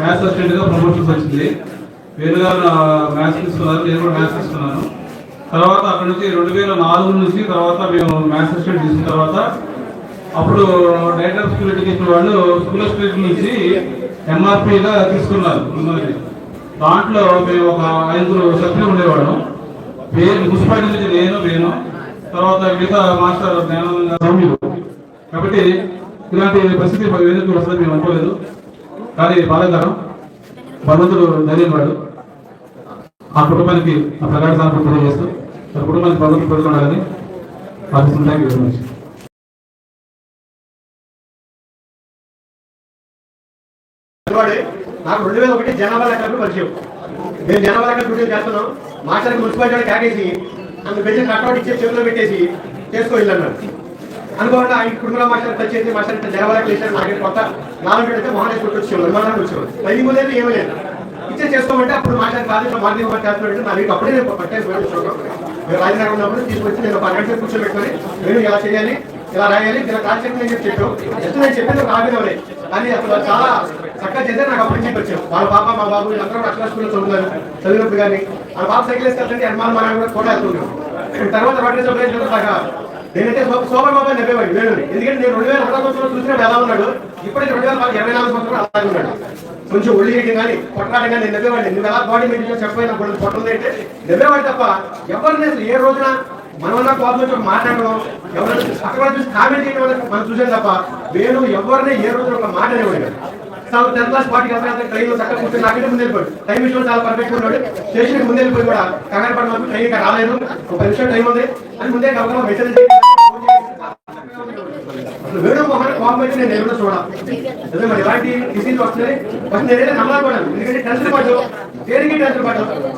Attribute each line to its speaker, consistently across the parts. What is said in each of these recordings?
Speaker 1: Maths అసిస్టెంట్గా promotions వచ్చింది. వేరు మ్యాథ్స్ తీసుకున్నారు నేను కూడా మ్యాథ్స్ తీసుకున్నాను. తర్వాత అక్కడ నుంచి రెండు వేల నాలుగు నుంచి తర్వాత మేము మ్యాథ్స్ అసిస్టెంట్ తీసుకున్న తర్వాత అప్పుడు డైరెక్టర్ స్కూల్ ఎడ్యుకేషన్ వాళ్ళు స్కూల్ ఆఫ్ స్టేట్ నుంచి ఎంఆర్పిగా తీసుకున్నారు మిమ్మల్ని. దాంట్లో మేము ఒక ఐదుగురు సభ్యులు ఉండేవాళ్ళం. పేరు మున్సిపాలిటీ నుంచి నేను వేణు తర్వాత మిగతా మాస్టర్ జ్ఞానంద సౌమ్యులు కాబట్టి ఇలాంటి పరిస్థితి ఎందుకు వస్తుంది మేము అనుకోలేదు. కానీ బాధాకరం భగవంతుడు ధైర్యం వాడు ఆ కుటుంబానికి ఆ ప్రకాశ సానుభూతి తెలియజేస్తూ ఆ కుటుంబానికి భగవంతుడు పెడుతున్నాడని ఉండాలని ఆశిస్తుంది థ్యాంక్ యూ వెరీ మచ్
Speaker 2: నాకు రెండు వేల ఒకటి జనాభా లెక్కలు పరిచయం. మేము జనాభా లెక్కలు డ్యూటీ చేస్తున్నాం. మాస్టర్కి మున్సిపాలిటీ వాడు కాకేసి అందుకు పెద్ద కట్అవుట్ ఇచ్చే చేతిలో పెట్టేసి చేసుకో అన్నాడు అనుకోకుండా ఆయన కుటుంబ మాస్టర్ వచ్చేసి మాట్లాడితే మాస్టర్ ఇట్లా జనాభా కొత్త నాలుగు పెడితే మొహన్ వేసి వచ్చేవాడు విమానానికి వచ్చేవాళ్ళు పది ముందు ఏమీ లేదు. ఇచ్చే చేసుకోమంటే అప్పుడు మాట్లాడి కాదు మార్నింగ్ మాట్లాడుతున్నాడు నా వీరికి అప్పుడే నేను పట్టేసి చూడడం మేము రాజనగర్ ఉన్నప్పుడు తీసుకొచ్చి నేను పది అరగంట కూర్చోబెట్టుకొని నేను ఇలా చేయాలి ఇలా రాయాలి ఇలా కాన్సెప్ట్ నేను చెప్పి చెప్పాను ఎంత నేను చెప్పేది రాబోయే కానీ అసలు చాలా చక్కగా చేస్తే నాకు అప్పుడు చెప్పి వచ్చాను వాళ్ళ పాప మా బాబు వీళ్ళందరూ అక్షర స్కూల్లో చదువుతారు చదివినప్పుడు కానీ వాళ్ళ పాప సైకిల్ వేసుకెళ్తే హనుమాన్ మన కూడా ఫోటో వెళ్తున్నాం తర్వాత వాటిని చదివేసిన నేనైతే సోమర్ బాబా నెప్పేవాడి వేణు ఎందుకంటే నేను రెండు వేల ఒకటో సంవత్సరం చూసినప్పుడు ఎలా ఉన్నాడు? ఇప్పటికి రెండు వేల ఇరవై నాలుగు సంవత్సరం అలాగే ఉన్నాడు. కొంచెం ఒళ్ళు చేయడం కానీ కొట్టడం కానీ నేను నెప్పేవాడిని నువ్వు ఎలా బాడీ మెయింటైన్ చెప్పైనా కొన్ని పొట్టలు అంటే నెప్పేవాడి తప్ప ఎవరిని అసలు ఏ రోజున మనమన్నా కోపం వచ్చి మాట్లాడడం ఎవరైనా అక్కడ చూసి కామెంట్ చేయడం మనం చూసాం తప్ప వేణు ఎవరిని ఏ రోజున ఒక మాట అనేవాడు. చాలా టెన్త్ క్లాస్ పార్టీకి వెళ్తే ట్రైన్లో చక్కగా కూర్చొని నాకంటే ముందు వెళ్ళిపోయాడు టైం విషయంలో చాలా పర్ఫెక్ట్ ఉన్నాడు. స్టేషన్ ముందు వెళ్ళిపోయి కూడా కంగారు పడిన ట్రైన్ ఇంకా రాలేదు. ఒక పది నిమిషం టైం ఉంది. అని ముందే గమనం మెసేజ్ అసలు వేరే కోపం అయితే నేను చూడాలి. మరి ఇలాంటి డిసీజ్ వస్తున్నాయి నేనైతే ఎందుకంటే టెన్షన్ పడ్డు దేనికి టెన్షన్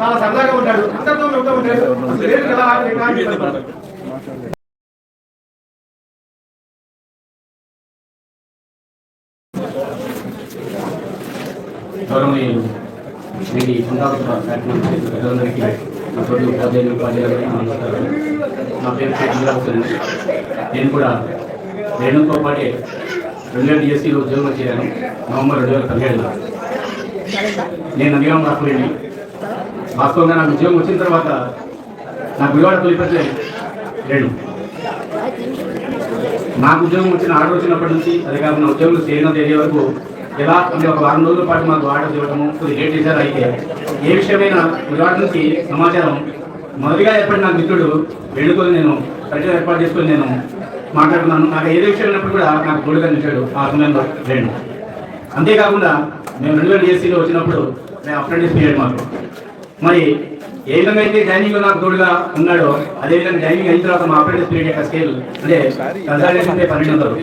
Speaker 2: చాలా సరదాగా ఉంటాడు. అందరితో ఉంటాడు. అసలు వేరు కదా ఇలాంటి పడ్డాడు.
Speaker 3: గౌరవనీయులు శ్రీ పునరావృత కార్యక్రమం ప్రజలందరికీ నా తోటి ఉపాధ్యాయులు ఉపాధ్యాయులకి నమస్కారం నా పేరు శ్రీరావుతుంది నేను కూడా రేణుతో పాటే రెండు వేల డిఎస్సీలో ఉద్యోగం చేరాను నవంబర్ రెండు వేల పదిహేడులో. నేను నందిగామ రాకులేని వాస్తవంగా నాకు ఉద్యోగం వచ్చిన తర్వాత నాకు వివాడ తొలిపట్లే రేణు. నాకు ఉద్యోగం వచ్చిన ఆర్డర్ వచ్చినప్పటి నుంచి అదే కాకుండా ఉద్యోగం చేరిన తేదీ వరకు ఎలా అంటే ఒక వారం రోజుల పాటు మాకు ఆర్డర్ ఇవ్వడము కొద్ది లేట్ చేశారు అయితే ఏ విషయమైన విరాట్ నుంచి సమాచారం మొదటిగా ఏర్పడిన నా మిత్రుడు వెళ్ళుకొని నేను పరిచయం ఏర్పాటు చేసుకొని నేను మాట్లాడుతున్నాను నాకు ఏ విషయమైనప్పుడు కూడా నాకు తోడుగా నిలిచాడు ఆ సమయంలో రెండు. అంతేకాకుండా మేము రెండు వేల ఏసీలో వచ్చినప్పుడు మేము అప్రెంటిస్ పీరియడ్ మాకు. మరి ఏ విధంగా అయితే డైనింగ్ నాకు తోడుగా ఉన్నాడో అదే విధంగా డైనింగ్ అయిన తర్వాత మా అప్రెంటిస్ పీరియడ్ యొక్క స్కేల్ అంటే కన్సల్టేషన్ పన్నెండు వందలు.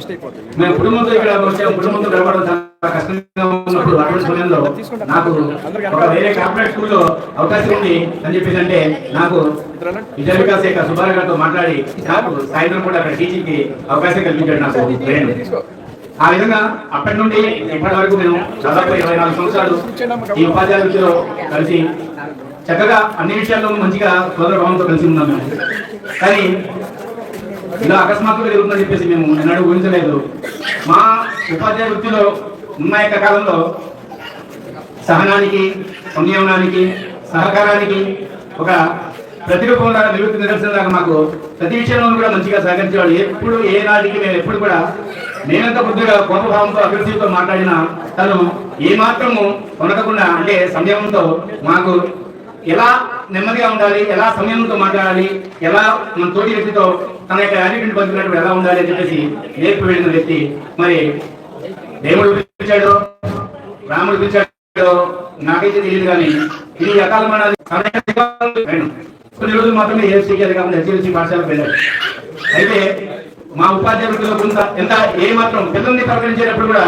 Speaker 3: మేము కుటుంబంతో ఇక్కడ వచ్చాము కుటుంబంతో గడపడం కష్టంగా ఉన్నప్పుడు అటువంటి సమయంలో నాకు ఒక వేరే కార్పొరేట్ స్కూల్లో అవకాశం ఉంది అని చెప్పేసి అంటే నాకు విద్యా వికాస్ శాఖ సుబ్బారావు గారితో మాట్లాడి నాకు సాయంత్రం కూడా అక్కడ టీచింగ్కి అవకాశం కల్పించాడు నాకు వేణు. ఆ విధంగా అప్పటి నుండి ఇప్పటి వరకు నేను దాదాపు ఇరవై నాలుగు సంవత్సరాలు ఈ ఉపాధ్యాయుల వృత్తిలో కలిసి చక్కగా అన్ని విషయాల్లో మంచిగా సోదర భావంతో కలిసి ఉన్నాం మేము కానీ ఇలా అకస్మాత్తుగా జరుగుతుందని చెప్పేసి మేము ఎన్నడూ ఊహించలేదు మా ఉపాధ్యాయ వృత్తిలో ఉన్న యొక్క కాలంలో సహనానికి సంయమనానికి సహకారానికి ఒక ప్రతిరూపంలాగా నివృత్తి నిదర్శనలాగా మాకు ప్రతి విషయంలో కూడా మంచిగా సహకరించేవాడు ఎప్పుడు ఏ నాటికి మేము ఎప్పుడు కూడా నేనంత బుద్ధిగా కోపభావంతో అభివృద్ధితో మాట్లాడినా తను ఏ మాత్రము కొనకకుండా అంటే సంయమంతో మాకు ఎలా నెమ్మదిగా ఉండాలి ఎలా సంయమంతో మాట్లాడాలి ఎలా మన తోటి వ్యక్తితో తన యొక్క యాటిట్యూడ్ పంచుకున్నప్పుడు ఎలా ఉండాలి అని చెప్పేసి నేర్పి వెళ్ళిన వ్యక్తి. మరి దేవుడు పిలిచాడు రాముడు పిలిచాడు. నాకైతే తెలియదు కానీ ఇది అకాల కొన్ని రోజులు మాత్రమే ఏఎస్సీకి అది కాకుండా హెచ్ఎల్సీ పాఠశాలకు వెళ్ళారు. అయితే మా ఉపాధ్యాయులు కొంత ఎంత ఏ మాత్రం పిల్లల్ని ప్రకటించేటప్పుడు కూడా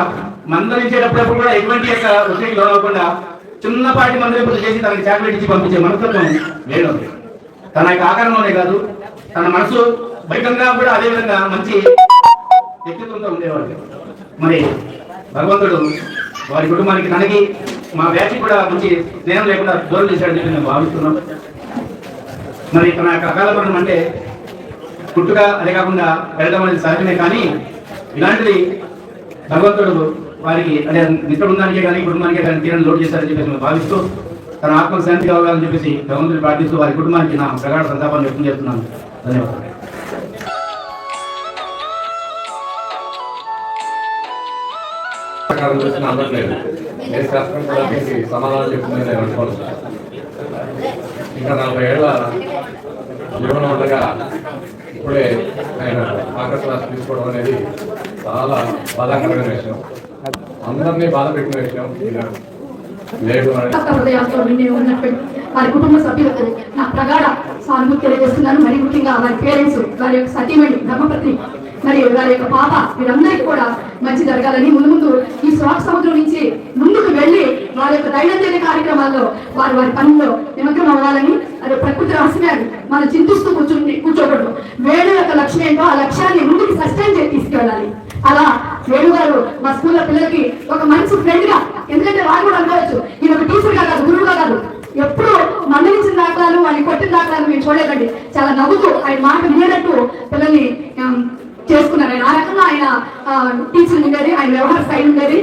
Speaker 3: మందలించేటప్పుడు కూడా ఎటువంటి యొక్క ఒత్తిడికి లోనవ్వకుండా చిన్నపాటి మందలింపులు చేసి తనకి చాక్లెట్ ఇచ్చి పంపించే మనస్తత్వం లేదు తన యొక్క ఆకారంలోనే కాదు తన మనసు బయటంగా కూడా అదే విధంగా మంచి వ్యక్తిత్వంతో ఉండేవాడు మరి భగవంతుడు వారి కుటుంబానికి తనకి మా వ్యాధి కూడా మంచి స్నేహం లేకుండా దూరం చేశాడని చెప్పి మేము భావిస్తున్నాం మరి తన యొక్క అకాల మరణం అంటే పుట్టుక అదే కాకుండా వెళ్ళడం అనేది సహజమే కానీ ఇలాంటిది భగవంతుడు వారికి అంటే ఇక్కడ ఉన్నదానికే కానీ కుటుంబానికే కానీ తీరని లోటు చేశారని చెప్పేసి మేము భావిస్తూ తన ఆత్మశాంతి కావాలని చెప్పేసి భగవంతుడు ప్రార్థిస్తూ వారి కుటుంబానికి నా ప్రగాఢ సంతాపాన్ని వ్యక్తం చేస్తున్నాను. ధన్యవాదాలు.
Speaker 4: ప్రకారం చూసిన అందట్లేదు ఏ శాస్త్రం కూడా దీనికి సమాధానం చెప్తుంది నేను అనుకోను. ఇంకా నలభై ఏళ్ళ జీవనం ఉండగా ఇప్పుడే ఆయన ఆకర్ క్లాస్ తీసుకోవడం అనేది చాలా బాధాకరమైన విషయం. అందరినీ బాధ పెట్టిన విషయం లేదు
Speaker 5: వారి కుటుంబ సభ్యులకు నా ప్రగాఢ సానుభూతి తెలియజేస్తున్నాను. మరి ముఖ్యంగా వారి పేరెంట్స్ వారి యొక్క సతీమణి ధర్మపత్ని మరియు వారి యొక్క పాప వీరందరికీ కూడా మంచి జరగాలని ముందు ముందు ఈ సముద్రం నుంచి ముందుకు వెళ్ళి వారి యొక్క దైనందిన కార్యక్రమాల్లో వారి వారి పనుల్లో నిమగ్నం అవ్వాలని అది ప్రకృతి రహస్యాన్ని మనం చింతిస్తూ కూర్చుండి కూర్చోకూడదు. వేణు యొక్క లక్ష్యం ఏంటో ఆ లక్ష్యాన్ని ముందుకు సస్టైన్ చేసి తీసుకెళ్ళాలి. అలా వేణు గారు మా స్కూల్లో పిల్లలకి ఒక మంచి ఫ్రెండ్గా ఎందుకంటే వారు కూడా అనుకోవచ్చు ఈయన ఒక టీచర్గా కాదు గురువుగా కాదు. ఎప్పుడు మందలించిన దాఖలాలు వాళ్ళని కొట్టిన దాఖలాలు మేము చూడలేదండి. చాలా నవ్వుతూ ఆయన మాట వినేటట్టు పిల్లల్ని చేసుకున్నారు ఆయన ఆ రకంగా ఆయన టీచర్ ఉండేది ఆయన వ్యవహార స్థాయి ఉండేది.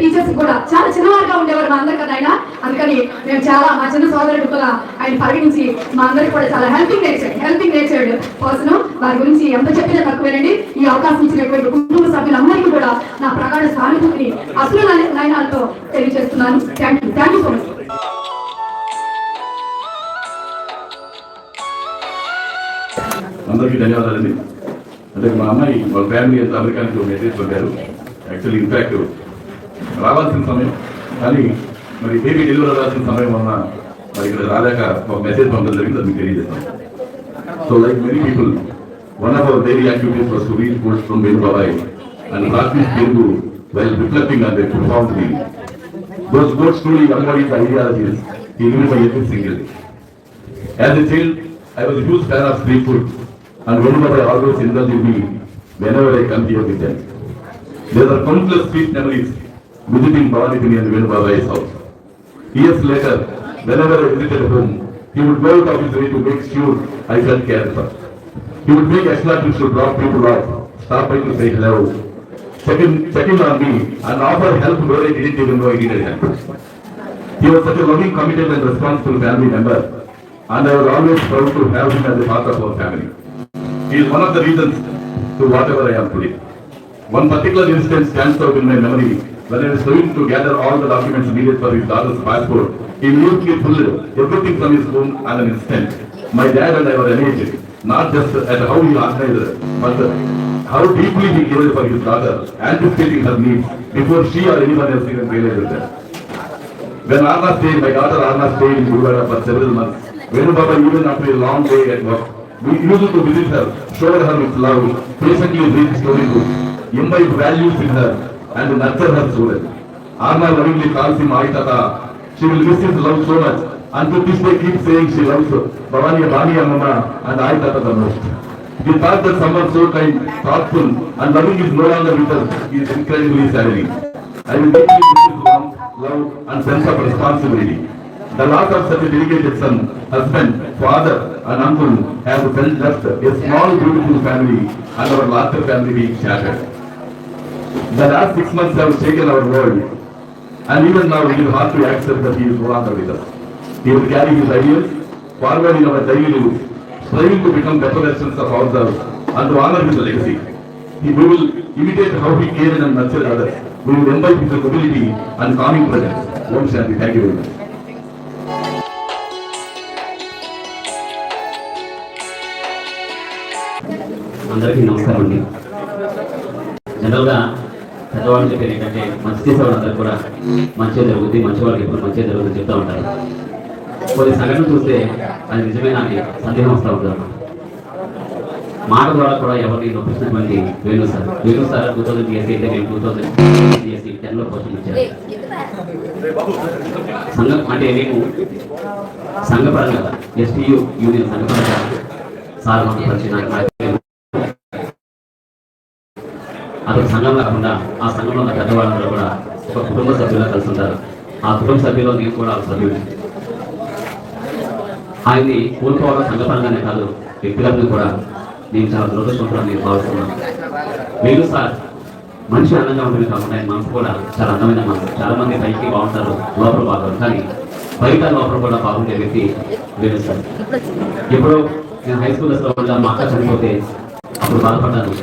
Speaker 5: టీచర్స్ కూడా చాలా చిన్నవారుగా ఉండేవారు మా అందరి కదా ఆయన. అందుకని మేము చాలా మా చిన్న సోదరుడు కూడా ఆయన పరిగణించి మా అందరికి కూడా చాలా helping nature helping nature person వారి గురించి ఎంత చెప్పినా తక్కువేనండి. ఈ అవకాశం ఇచ్చినటువంటి కుటుంబ సభ్యులందరికీ కూడా నా ప్రగాఢ సానుభూతిని అసలు నయనాలతో తెలియజేస్తున్నాను. Thank you thank you so much
Speaker 6: అందరికీ ధన్యవాదాలండి. అంటే మా అమ్మాయి వాళ్ళ ఫ్యామిలీ అంతా అమెరికానికి మెసేజ్ పంపారు యాక్చువల్లీ ఇన్ఫాక్ట్ రావాల్సిన సమయం. కానీ మరి బేబీ డెలివరీ అవ్వాల్సిన సమయం వలన మరి ఇక్కడ రాలేక ఒక మెసేజ్ పంపడం జరిగింది అది మీకు తెలియజేస్తాం so like many people one of our daily activities was to read books from Venu బాబాయ్ and practice Telugu while reflecting on the profound meaning Those books truly embody the ideologies. He lived by every single. Day. As a child, I was a huge fan of street food, and whenever I always indulged me whenever I come here with them. There are countless sweet memories visiting Bhavanipini and Venu Baba's house. Years later, whenever I visited home, he would go out of his way to make sure I felt cared for. He would make extra trips to drop people off, stop by to say hello, check in, check in on me, and offer help where I didn't even know I needed help. He was such a loving, committed, and responsible family member, and I was always proud to have him as a part of our family. Is one of the reasons to whatever I am today. One particular instance stands out in my memory when I was trying to gather all the documents needed for his daughter's passport. He immediately pulled everything from his phone on an instant. My dad and I were amazed, not just at how he organized, but how deeply he cared for his daughter, anticipating her needs before she or anyone else even realized that. When Arna stayed, my daughter Arna stayed in Guruvara for several months. Venu Baba, even after a long day at work, we used to visit her, shower her with love, patiently read storybooks, imbibe values in her, and nurture her children. Arna lovingly calls him Ai Tata. She will miss his love so much, and to this day keeps saying she loves Bhavani, Bhani Amma and Ai Tata the most. The fact that someone so kind, thoughtful, and loving is no longer with us is incredibly saddening. I will deeply miss his warmth, love, and sense of responsibility. The loss of such a dedicated son, husband, father, and uncle has felt left a small, beautiful family and our larger family being shattered. The last six months have shaken our world, and even now we it is hard to accept that he is no longer with us. He will carry his ideas forward in our daily lives, striving to become better versions of ourselves and to honor his legacy. He, we will imitate how he cared and nurtured others. We will imbibe his ability and calming presence. Om Shanti. Thank you very much.
Speaker 7: అందరికీ నమస్కారం అండి. జనరల్గా పెద్దవాళ్ళు చెప్పారు ఏంటంటే మంచి చేసేవాళ్ళందరూ కూడా మంచిగా జరుగుతుంది మంచి వాళ్ళకి ఎప్పుడు మంచిగా జరుగుతుంది చెప్తూ ఉంటారు. కొన్ని సంఘటనలు చూస్తే అది నిజమేనా అని సందేహం వస్తూ ఉంటుంది మాట ద్వారా కూడా ఎవరిని నొప్పించినటువంటి Venu sir. Venu sir two thousand TSC అయితే మేము టూ థౌసండ్ టీఎస్సీ టెన్లో కోచింగ్ ఇచ్చారు. సంఘం అంటే మేము సంఘపరంగా ఎస్టీయూ యూనియన్ సంఘపరంగా సార్ మాకు పరిచయం నాకు సంఘం కాకుండా ఆ సంఘంలో ఉన్న పెద్దవాళ్ళందరూ కూడా ఒక కుటుంబ సభ్యులుగా కలిసి ఉంటారు ఆ కుటుంబ సభ్యులు నేను కూడా ఒక సభ్యుడు ఆయన్ని కోల్పోవడం సంఘపరంగానే కాదు వ్యక్తిగతంగా కూడా నేను చాలా దురదృష్టవంతులని నేను భావిస్తున్నాను. మీరు సార్ మనిషి అందంగా ఉంటుంది కాకుండా ఆయన మనసు కూడా చాలా అందమైన మనసు. చాలా మంది పైకి బాగుంటారు లోపల బాగుంటారు. కానీ బయట లోపల కూడా బాగుండే వ్యక్తి వేణు సార్. ఎప్పుడో నేను హై స్కూల్ మా అక్క చనిపోతే అప్పుడు బాధపడ్డాను.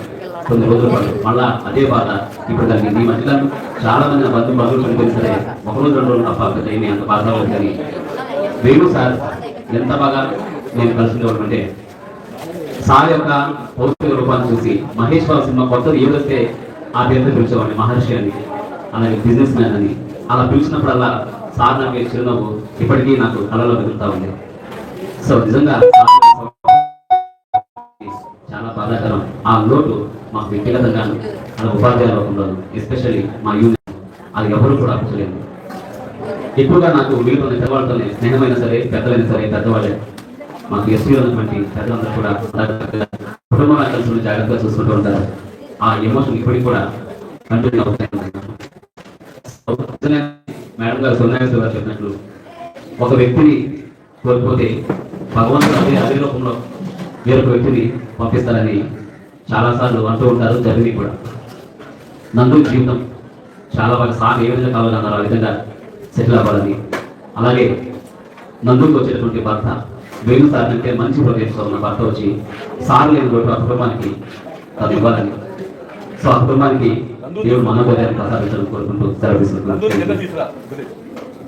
Speaker 7: కొన్ని రోజుల పాటు మళ్ళా అదే బాధ ఇప్పుడు కలిగింది ఈ మధ్యలో చాలా మంది బంధు బంధువులు బంధువులు చనిపోయిన సరే ఒక రోజు రెండు రోజులు తప్ప అంత అంత బాధ అవ్వదు మేము సార్ ఎంత బాగా నేను కలిసి ఉంటే సార్ యొక్క పౌష్టిక రూపాన్ని చూసి మహేశ్వర సినిమా కొత్తది ఏదైతే ఆ పేరుతో పిలిచేవాడిని మహర్షి అని అలాగే బిజినెస్ మ్యాన్ అని. అలా పిలిచినప్పుడల్లా సార్ నాకు చిరునవ్వు ఇప్పటికీ నాకు కళలో మెదులుతా ఉంది. సో నిజంగా చాలా బాధాకరం. ఆ లోటు మాకు వ్యక్తిగతంగా మన ఉపాధ్యాయుల రూపంలోను ఎస్పెషల్లీ మా యూనియన్ అది ఎవరు కూడా అప్పచలేదు ఎక్కువగా నాకు మిగిలిన పెద్దవాళ్ళతోనే స్నేహమైన సరే పెద్దలైనా సరే పెద్దవాళ్ళే. మాకు ఎస్పీ ఉన్నటువంటి పెద్దలందరూ కూడా కుటుంబంలో కలిసి జాగ్రత్తగా చూసుకుంటూ ఉంటారు. ఆ ఎమోషన్ ఇప్పటికి కూడా కంటిన్యూ అవుతాయి మేడం గారు సోనాగేశ్వర గారు చెప్పినట్లు ఒక వ్యక్తిని కోల్పోతే భగవంతుడు అదే అదే రూపంలో వేరొక వ్యక్తిని పంపిస్తారని చాలాసార్లు అంటూ ఉంటారు జరిగింది కూడా. నందు జీవితం చాలా బాగా సార్ ఏ విధంగా కావాలన్నారు ఆ విధంగా సెటిల్ అవ్వాలని. అలాగే నందుకు వచ్చేటువంటి భర్త వేణు సార్ అంటే మంచి ప్రదేశంలో ఉన్న భర్త వచ్చి సార్ లేని లోటు ఆ కుటుంబానికి తను ఇవ్వాలని. సో ఆ కుటుంబానికి దేవుడు మనోదయాన్ని ప్రసాదించాలని కోరుకుంటూ సెలవు తీసుకుంటున్నాను.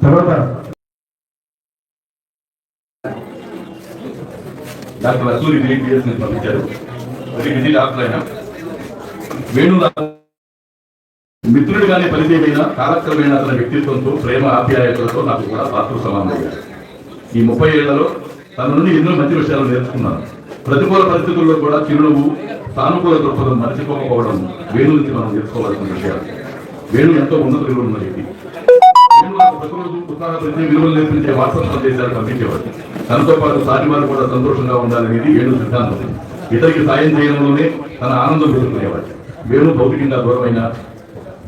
Speaker 6: తర్వాత డాక్టర్ అసూరి పంపించారు. వెరీ బిజీ డాక్టర్ అయినా. వేణు మిత్రుడిగానే పరిచయమైన కాలక్రమేణ అతని వ్యక్తిత్వంతో ప్రేమ ఆప్యాయతలతో నాకు కూడా పాత్ర సమానమయ్యారు ఈ ముప్పై ఏళ్ళలో తన నుండి ఎన్నో మంచి విషయాలు నేర్చుకున్నాను. ప్రతికూల పరిస్థితుల్లో కూడా చిరునవ్వు సానుకూల దృక్పథం మర్చిపోకపోవడం వేణు నుంచి మనం నేర్చుకోవాల్సిన విషయాలు. వేణు ఎంతో ఉన్నత విలువలు ఉన్న వ్యక్తి. వేణు నాకు ప్రతిరోజు ఉత్సాహపరిచే విలువలు నేర్పించే వాట్సాప్ సందేశాలు పంపించేవారు తనతో పాటు సాటి వారు కూడా సంతోషంగా ఉండాలనేది వేణు సిద్ధాంతం. ఇతరికి సాయం చేయడంలోనే తన ఆనందం వెతుకునేవాడు వేణు భౌతికంగా దూరమైన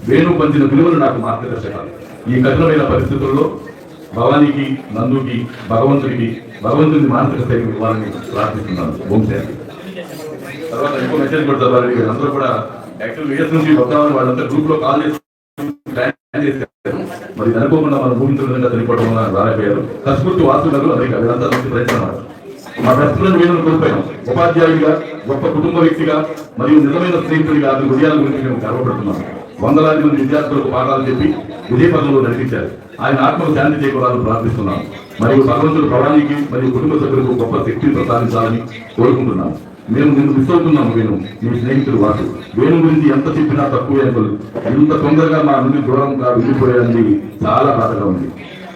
Speaker 6: వేణు పంచిన విలువలు నాకు మార్గదర్శకాలు. ఈ కఠినమైన పరిస్థితుల్లో భవానికి నందుకి భగవంతుడికి భగవంతుని మానసిక స్థైర్యం ఇవ్వాలని ప్రార్థిస్తున్నాను. ఓం తర్వాత ఎక్కువ మెసేజ్ కూడా చదవాలి. వీళ్ళందరూ కూడా యాక్చువల్ విఎస్ నుంచి వస్తామని వాళ్ళంతా గ్రూప్లో కాల్ చేసి ప్లాన్ చేశారు. మరి అనుకోకుండా మన భూమితుల విధంగా చనిపోవడం వల్ల రాలేకపోయారు కస్ఫూర్తి వాసులు అమెరికా వీళ్ళంతా ప్రయత్నం మా ప్రస్తుతం వీళ్ళని కోల్పోయాం ఉపాధ్యాయుడిగా గొప్ప కుటుంబ వ్యక్తిగా మరియు నిజమైన స్నేహితుడిగా అతని హృదయాల గురించి మేము గర్వపడుతున్నాం. వందలాది మంది విద్యార్థులకు పాఠాలు చెప్పి విజయ పదంలో నడిపించారు. ఆయన ఆత్మకు శాంతి చేకూరాలని ప్రార్థిస్తున్నాం. మరియు భగవంతుడు ప్రవాణికి మరియు కుటుంబ సభ్యులకు గొప్ప శక్తిని ప్రసాదించాలని కోరుకుంటున్నాం. మేము నిన్ను మిస్ అవుతున్నాము వేణు. మీ స్నేహితుడు వాసు. వేణు గురించి ఎంత చెప్పినా తక్కువే అనుకోదు ఇంత తొందరగా మా నుండి దూరం కాదు వెళ్ళిపోయాలని చాలా బాధగా ఉంది.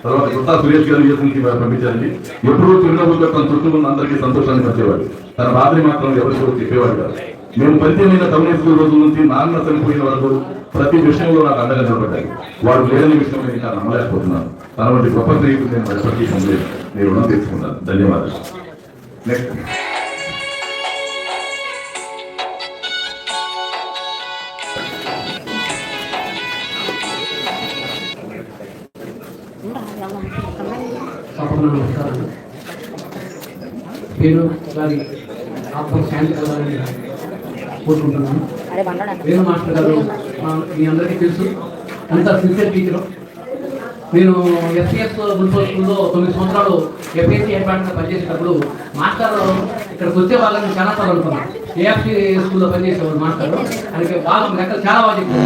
Speaker 6: తర్వాత కొత్త సురేష్ గారు యూఎస్ నుంచి పంపించారండి? ఎప్పుడూ చిరునవ్వుతో తన చుట్టూ ఉన్న అందరికీ సంతోషాన్ని పంచేవాడు తన బాధని మాత్రం ఎవరికో చెప్పేవాడు కాదు. మేము పరిచయమైన టౌన్ స్కూల్ రోజుల నుంచి నాన్న చనిపోయిన వరకు ప్రతి విషయంలో నాకు అండగా నిలబడ్డాయి వాడు లేని విషయం నేను నమ్మలేకపోతున్నాను తన వంటి గొప్ప స్నేహితులు నేను ఎప్పటికీ పొందలేదు నేను రుణం తెచ్చుకున్నాను ధన్యవాదాలు. నెక్స్ట్
Speaker 8: నమస్కారాలు పేరు గారి ఆత్మ శాంతి కలగాలని కోరుకుంటున్నాను. వేణు మాస్టర్ గారు మా- అందరికీ తెలుసు. అంత సిన్సియర్ టీచర్ నేను ఎస్పీఎస్ మున్సిపల్ స్కూల్లో తొమ్మిది సంవత్సరాలు ఎఫ్ఎస్సీ ఏర్పాటుగా పనిచేసేటప్పుడు మాస్టర్ ఇక్కడికి వచ్చే వాళ్ళని చాలా సార్లు అనుకున్నాను. ఏఎఫ్సీ స్కూల్లో పనిచేసేవాడు మాస్టర్ ఆయనకి బాగా లెక్కలు చాలా బాగా చెప్పారు.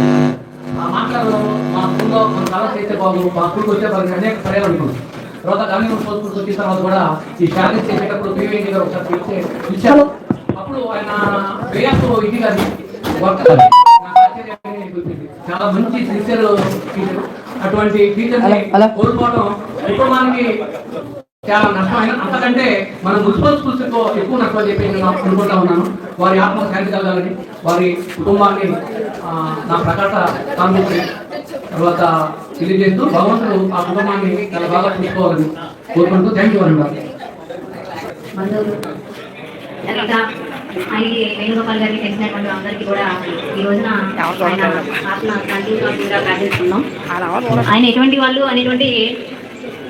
Speaker 8: ఆ మాస్టర్ మా స్కూల్లో మన కలర్ చేస్తే బాగు మా స్కూల్కి వచ్చే వాళ్ళకి అనేక పర్యాలు అనుకున్నాను. తర్వాత గవర్నమెంట్ స్కూల్కి వచ్చిన తర్వాత కూడా ఈ శాలరీస్ చేసేటప్పుడు పీవీఎన్టీ గారు ఒకసారి పిలిచే పిలిచారు. అప్పుడు ఆయన వేయస్ ఇది వర్క్. చాలా మంచి సిన్సియర్ టీచర్. అటువంటి టీచర్ని కోల్పోవడం కుటుంబానికి చాలా నష్టమైన అంతకంటే మన మున్సిపల్ స్కూల్స్తో ఎక్కువ నష్టం అని చెప్పి నేను అనుకుంటా ఉన్నాను. వారి ఆత్మ శాంతి కలగాలని వారి కుటుంబాన్ని నా ప్రకట కాంగ్రెస్ తర్వాత తెలియజేస్తూ భగవంతుడు ఆ కుటుంబాన్ని చాలా బాగా చూసుకోవాలని కోరుకుంటూ థ్యాంక్ యూ అన్నారు
Speaker 9: బంధువులు ఇంకా వేణుగోపాల్ గారికి తెలిసినటువంటి అందరికీ కూడా ఈ రోజున ఆయన ఆత్మ సంతోషంగా ప్రార్థిస్తున్నాం. ఆయన ఎటువంటి వాళ్ళు అనేటువంటి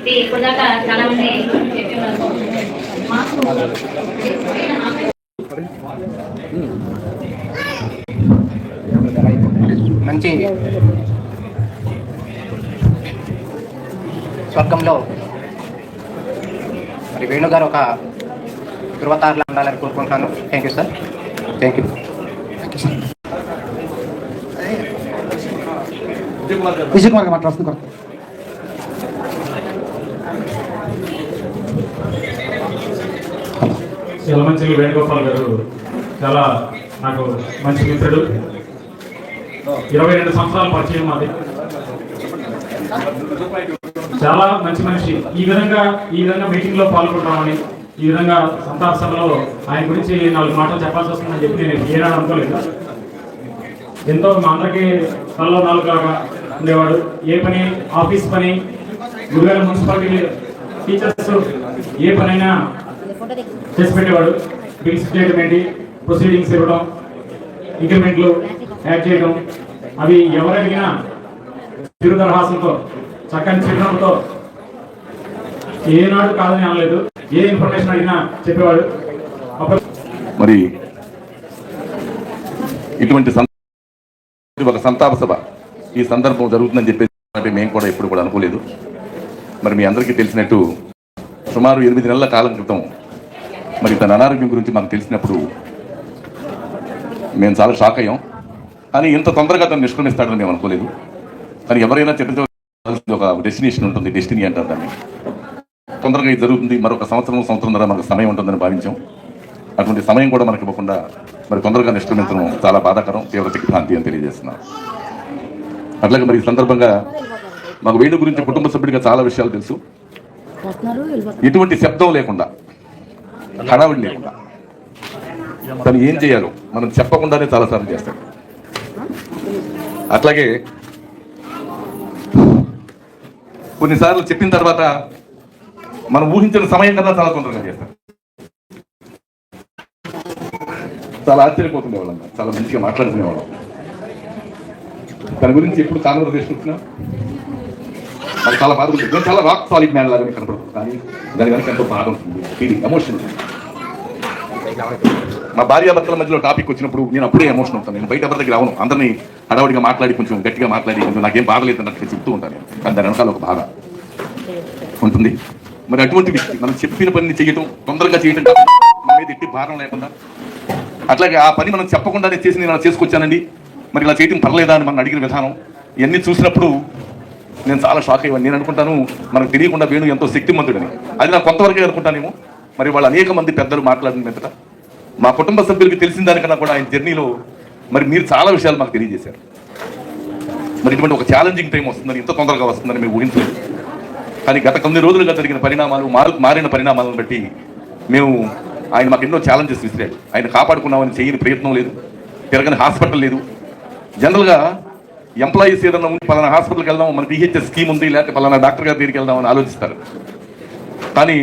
Speaker 9: ఇది ఇప్పటిదాకా చాలా మంది చెప్పి ఉన్నారు. మాకు
Speaker 10: మంచి స్వర్గంలో మరి వేణు గారు ఒక ధృవతారులా ఉండాలని కోరుకుంటున్నాను. Thank you sir thank you
Speaker 2: Vijay Kumar garu. మాట్లాడుతుంది కొరకు
Speaker 1: వేణుగోపాల్ గారు చాలా నాకు మంచి మిత్రుడు. ఇరవై రెండు సంవత్సరాల పరిచయం మాది. చాలా మంచి మనిషి. ఈ విధంగా ఈ విధంగా మీటింగ్లో పాల్గొంటామని ఈ విధంగా సంతాప సభలో ఆయన గురించి నాలుగు మాటలు చెప్పాల్సి వస్తుందని చెప్పి నేను ఏనాడు అనుకోలేదు. ఎంతో మా అందరికీ తలలో నాలుగులాగా ఉండేవాడు. ఏ పని ఆఫీస్ పని గురుగారు మున్సిపాలిటీ టీచర్స్ ఏ పనైనా చేసి పెట్టేవాడు బిల్స్ చేయడం ఏంటి? ప్రొసీడింగ్స్ ఇవ్వడం ఇంక్రిమెంట్లు యాడ్ చేయడం. అవి ఎవరైనా చిరుదరహాసంతో చక్కని చిరునవ్వుతో ఏనాడు కాదని అనలేదు. ఏ ఇన్ఫర్మేషన్ అడిగినా చెప్పేవాడు.
Speaker 6: మరి ఇటువంటి ఒక సంతాప సభ. ఈ సందర్భం జరుగుతుందని చెప్పేసి మేము కూడా ఎప్పుడు కూడా అనుకోలేదు. మరి మీ అందరికీ తెలిసినట్టు సుమారు ఎనిమిది నెలల కాలం క్రితం మరి తన అనారోగ్యం గురించి మాకు తెలిసినప్పుడు మేము చాలా షాక్ అయ్యాం. కానీ ఇంత తొందరగా తను నిష్క్రమిస్తాడని మేము అనుకోలేదు. కానీ ఎవరైనా చెప్పిన ఒక డెస్టినేషన్ ఉంటుంది డెస్టినీ అంటారు దాన్ని. తొందరగా ఇది జరుగుతుంది మరొక సంవత్సరం సంవత్సరం మనకు సమయం ఉంటుందని భావించాం. అటువంటి సమయం కూడా మనకి ఇవ్వకుండా మరి తొందరగా నిష్క్రమించడం చాలా బాధాకరం తీవ్ర దిగ్భ్రాంతి అని తెలియజేస్తున్నాను అట్లాగే మరి ఈ సందర్భంగా మాకు వేణు గురించి కుటుంబ సభ్యుడిగా చాలా విషయాలు తెలుసు. ఎటువంటి శబ్దం లేకుండా హడావిడి లేకుండా. తను ఏం చేయాలో మనం చెప్పకుండానే చాలాసార్లు చేస్తాడు. అట్లాగే కొన్నిసార్లు చెప్పిన తర్వాత మనం ఊహించిన సమయం కన్నా చాలా తొందరగా చేస్తాం చాలా ఆశ్చర్యపోతుండే వాళ్ళం. చాలా మంచిగా మాట్లాడుకునేవాళ్ళం. దాని గురించి ఎప్పుడు కాన్వర్సేషన్ వచ్చినా అది చాలా బాధ ఉంటుంది. చాలా రాక్ సాలిడ్ మ్యాన్ లాగా కనపడుతుంది. కానీ దాని కనుక ఎంతో బాధ ఉంటుంది. ఫీలింగ్ ఎమోషన్ మా భార్యాభర్తల మధ్యలో టాపిక్ వచ్చినప్పుడు నేను అప్పుడే ఎమోషన్ అవుతాను. నేను బయట ఎవరి దగ్గర అవును? అందరినీ హడావుడిగా మాట్లాడి కొంచెం గట్టిగా మాట్లాడి కొంచెం నాకేం బాధ లేదు అన్నట్టు చెప్తూ ఉంటాను నేను. కానీ దాని వెనకాల ఒక బాధ. ఉంటుంది. మరి అటువంటి వ్యక్తి మనం చెప్పిన పనిని చేయటం తొందరగా చేయటం కాకుండా మన మీద ఎట్టి భారం లేకుండా అట్లాగే ఆ పని మనం చెప్పకుండానే చేసి నేను అలా చేసుకొచ్చానండి. మరి ఇలా చేయటం పర్లేదా అని మనం అడిగిన విధానం ఇవన్నీ చూసినప్పుడు నేను చాలా షాక్ అయ్యాను నేను అనుకుంటాను మనకు తెలియకుండా వేణు ఎంతో శక్తిమంతుడని. అది నాకు కొంతవరకే అనుకుంటానేమో. మరి వాళ్ళు అనేక మంది పెద్దలు మాట్లాడిన మెదట మా కుటుంబ సభ్యులకి తెలిసిన దానికన్నా కూడా ఆయన జర్నీలో మరి మీరు చాలా విషయాలు మాకు తెలియజేశారు. మరి ఇటువంటి ఒక ఛాలెంజింగ్ టైం వస్తుందని ఇంత తొందరగా వస్తుందని మేము ఊహించలేదు. కానీ గత కొన్ని రోజులుగా జరిగిన పరిణామాలు మారు మారిన పరిణామాలను బట్టి మేము ఆయన మాకు ఎన్నో ఛాలెంజెస్ విసిరాడు. ఆయన కాపాడుకున్నామని చేయని ప్రయత్నం లేదు. తిరగని హాస్పిటల్ లేదు. జనరల్గా ఎంప్లాయీస్ ఏదైనా ఉంది పలానా హాస్పిటల్కి వెళ్దాం మన పిహెచ్ఎస్ స్కీమ్ ఉంది లేకపోతే పలానా డాక్టర్ గారి దగ్గరికి వెళ్దాం అని ఆలోచిస్తారు. కానీ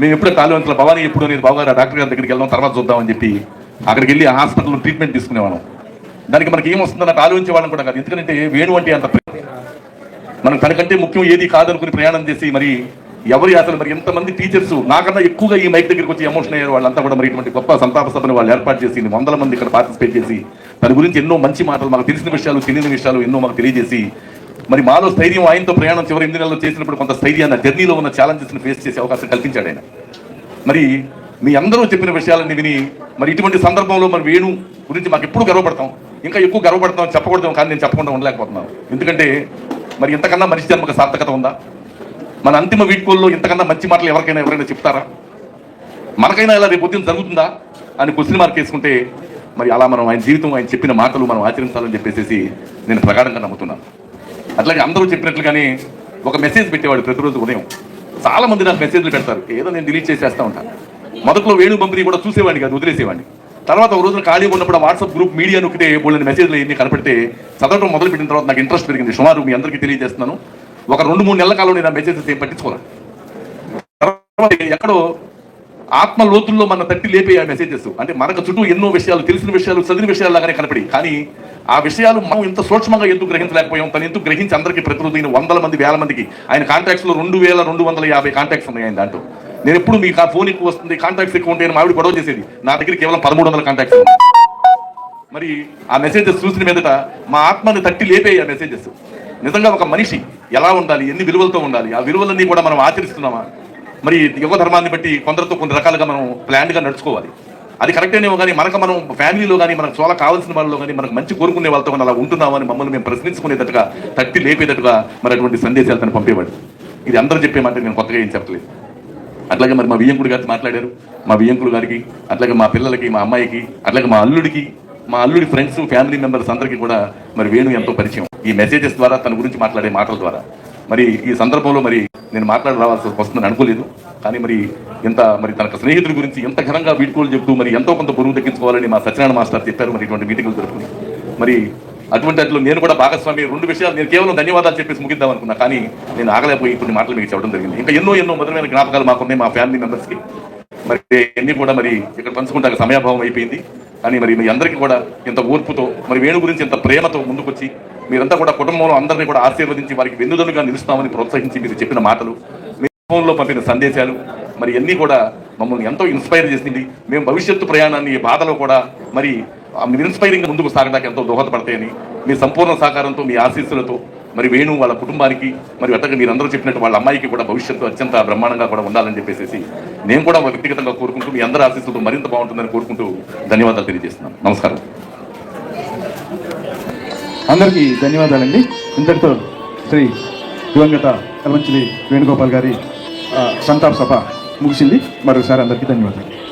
Speaker 6: మేము ఎప్పుడో తాలివంతుల భవానీ ఎప్పుడు నేను బావగారు ఆ డాక్టర్ గారి దగ్గరికి వెళ్దాం తర్వాత చూద్దామని చెప్పి అక్కడికి వెళ్ళి ఆ హాస్పిటల్లో ట్రీట్మెంట్ తీసుకునేవాళ్ళం. దానికి మనకి ఏమొస్తుందో ఆలోచించే వాళ్ళం కూడా కాదు. ఎందుకంటే వేణు అంటే అంత ప్రేమ. మనం తనకంటే ముఖ్యం ఏది కాదనుకుని ప్రయాణం చేసి మరి ఎవరి అసలు మరి ఎంతమంది టీచర్స్ నాకన్నా ఎక్కువగా ఈ మైక్ దగ్గరికి వచ్చి ఎమోషన్ అయ్యారు వాళ్ళంతా కూడా మరి ఇటువంటి గొప్ప సంతాప సభను వాళ్ళు ఏర్పాటు చేసి వందల మంది ఇక్కడ పార్టిసిపేట్ చేసి దాని గురించి ఎన్నో మంచి మాటలు మాకు తెలిసిన విషయాలు తెలియని విషయాలు ఎన్నో మాకు తెలియజేసి మరి మాలో స్థైర్యం ఆయనతో ప్రయాణం చివరి ఎనిమిది నెలలు చేసినప్పుడు కొంత స్థైర్యాన్ని జర్నీలో ఉన్న ఛాలెంజెస్ని ఫేస్ చేసే అవకాశం కల్పించాడు ఆయన. మరి మీ అందరూ చెప్పిన విషయాలన్నీ విని మరి ఇటువంటి సందర్భంలో మరి వేణు గురించి మాకు ఎప్పుడు గర్వపడతాం? ఇంకా ఎక్కువ గర్వపడతాం చెప్పకూడదాం కానీ నేను చెప్పకుండా ఉండలేకపోతున్నాను. ఎందుకంటే మరి ఇంతకన్నా మనిషి జన్మకు సార్థకత ఉందా? మన అంతిమ వీడ్కోల్లో ఇంతకన్నా మంచి మాటలు ఎవరికైనా ఎవరైనా చెప్తారా? మనకైనా ఇలా రేపు పొద్దున్న జరుగుతుందా? అని క్వశ్చన్ మార్క్ వేసుకుంటే మరి అలా మనం ఆయన జీవితం ఆయన చెప్పిన మాటలు మనం ఆచరించాలని చెప్పేసి నేను ప్రగాఢంగా నమ్ముతున్నాను. అట్లాగే అందరూ చెప్పినట్లుగానే ఒక మెసేజ్ పెట్టేవాడు ప్రతిరోజు ఉదయం. చాలా మంది నాకు మెసేజ్లు పెడతారు. ఏదో నేను డిలీట్ చేసేస్తా ఉంటాను మొదట్లో వేణు పంపిణీ కూడా చూసేవాడిని కాదు వదిలేసేవాడిని. తర్వాత ఒక రోజున ఖాళీ ఉన్నప్పుడు వాట్సాప్ గ్రూప్ మీడియా నొక్కితే బోళ్ళని మెసేజ్లు ఎన్ని కనపడితే చదవడం మొదలు పెట్టిన తర్వాత నాకు ఇంట్రెస్ట్ పెరిగింది. సుమారు మీ అందరికీ తెలియజేస్తున్నాను. ఒక రెండు మూడు నెలల కాలం నేను ఆ మెసేజెస్ ఏం పట్టించుకోను. ఎక్కడో ఆత్మ లోతుల్లో మన తట్టి లేపే ఆ మెసేజెస్ అంటే మనకు చుట్టూ ఎన్నో విషయాలు తెలిసిన విషయాలు చదివిన విషయాలు లాగానే కనపడి. కానీ ఆ విషయాలు మనం ఇంత సూక్ష్మంగా ఎందుకు గ్రహించలేకపోయాం? తను ఎందుకు గ్రహించి అందరికీ ప్రతిరోజు వందల మంది వేల మందికి? ఆయన కాంటాక్ట్స్లో రెండు వేల రెండు వందల యాభై కాంటాక్ట్స్ ఉన్నాయి ఆయన దాంట్లో. నేను ఎప్పుడు మీకు ఆ ఫోన్ ఎక్కువ వస్తుంది కాంటాక్ట్స్ ఎక్కువ ఉంటాయి అని మావిడి గొడవ చేసేది. నా దగ్గర కేవలం పదమూడు వందల కాంటాక్ట్స్ మరి ఆ మెసేజెస్ చూసిన మీదట మా ఆత్మని తట్టి లేపే ఆ మెసేజెస్ నిజంగా ఒక మనిషి ఎలా ఉండాలి? ఎన్ని విలువలతో ఉండాలి? ఆ విలువలన్నీ కూడా మనం ఆచరిస్తున్నామా? మరి యుగ ధర్మాన్ని బట్టి కొందరితో కొన్ని రకాలుగా మనం ప్లాన్గా నడుచుకోవాలి. అది కరెక్టేనేమో కానీ మనకు మనం ఫ్యామిలీలో కానీ మనకు చాలా కావాల్సిన వాళ్ళలో కానీ మనకు మంచి కోరుకునే వాళ్ళతో కానీ అలా ఉంటున్నామని మమ్మల్ని మేము ప్రశ్నించుకునేటట్టుగా తట్టి లేపేటట్టుగా మరి అటువంటి సందేశాలు తను పంపేవాడు. ఇది అందరూ చెప్పే మాట నేను కొత్తగా ఏం చెప్పలేదు. అట్లాగే మరి మా వియ్యంకుడు గారితో మాట్లాడారు. మా వియ్యంకుడు గారికి అట్లాగే మా పిల్లలకి మా అమ్మాయికి అట్లాగే మా అల్లుడికి మా అల్లుడి ఫ్రెండ్స్ ఫ్యామిలీ మెంబర్స్ అందరికీ కూడా మరి వేణు ఎంతో పరిచయం. ఈ మెసేజెస్ ద్వారా తన గురించి మాట్లాడే మాటల ద్వారా. మరి ఈ సందర్భంలో మరి నేను మాట్లాడి రావాల్సి వస్తుందని అనుకోలేదు. కానీ మరి ఎంత మరి తన స్నేహితుడి గురించి ఎంత ఘనంగా వీడ్కోలు చెప్తూ మరి ఎంతో కొంత బరువు తగ్గించుకోవాలని మా సత్యనారాయణ మాస్టర్ చెప్పారు మరి ఇటువంటి మీటింగ్లు జరుపుకుని. మరి అటువంటి అట్లు నేను కూడా భాగస్వామి రెండు విషయాలు నేను కేవలం ధన్యవాదాలు చెప్పేసి ముగిద్దాం అనుకున్నా కానీ నేను ఆగలేకపోయి కొన్ని మాటలు మీకు చెప్పడం జరిగింది. ఇంకా ఎన్నో ఎన్నో మధురమైన జ్ఞాపకాలు మాకున్నాయి మా ఫ్యామిలీ మెంబర్స్కి. మరి అన్ని కూడా మరి ఇక్కడ పంచుకుంటాక సమయాభావం అయిపోయింది. కానీ మరి మీ అందరికీ కూడా ఇంత ఓర్పుతో మరి వేణు గురించి ఇంత ప్రేమతో ముందుకొచ్చి మీరంతా కూడా కుటుంబంలో అందరినీ కూడా ఆశీర్వదించి వారికి వెన్నుదన్నుగా నిలుస్తామని ప్రోత్సహించి మీరు చెప్పిన మాటలు మీ ఫోన్లో పంపిన సందేశాలు మరి అన్నీ కూడా మమ్మల్ని ఎంతో ఇన్స్పైర్ చేసింది. మేము భవిష్యత్తు ప్రయాణాన్ని ఈ బాధలో కూడా మరి ఆ మీరు ఇన్స్పైరింగ్ ముందుకు సాగడానికి ఎంతో దోహదపడతాయని మీ సంపూర్ణ సహకారంతో మీ ఆశీస్సులతో మరి వేణు వాళ్ళ కుటుంబానికి మరి అట్టగా మీరందరూ చెప్పినట్టు వాళ్ళ అమ్మాయికి కూడా భవిష్యత్తు అత్యంత బ్రహ్మాండంగా కూడా ఉండాలని చెప్పేసి నేను కూడా వ్యక్తిగతంగా కోరుకుంటూ మీ అందరి ఆశీస్సులతో మరింత బాగుంటుందని కోరుకుంటూ ధన్యవాదాలు తెలియజేస్తున్నాను. నమస్కారం.
Speaker 11: అందరికీ ధన్యవాదాలండి. ఇంతటితో శ్రీ దివంగత కల్వంచిలి వేణుగోపాల్ గారి సంతాప్ సభ ముగిసింది. మరోసారి అందరికీ ధన్యవాదాలు.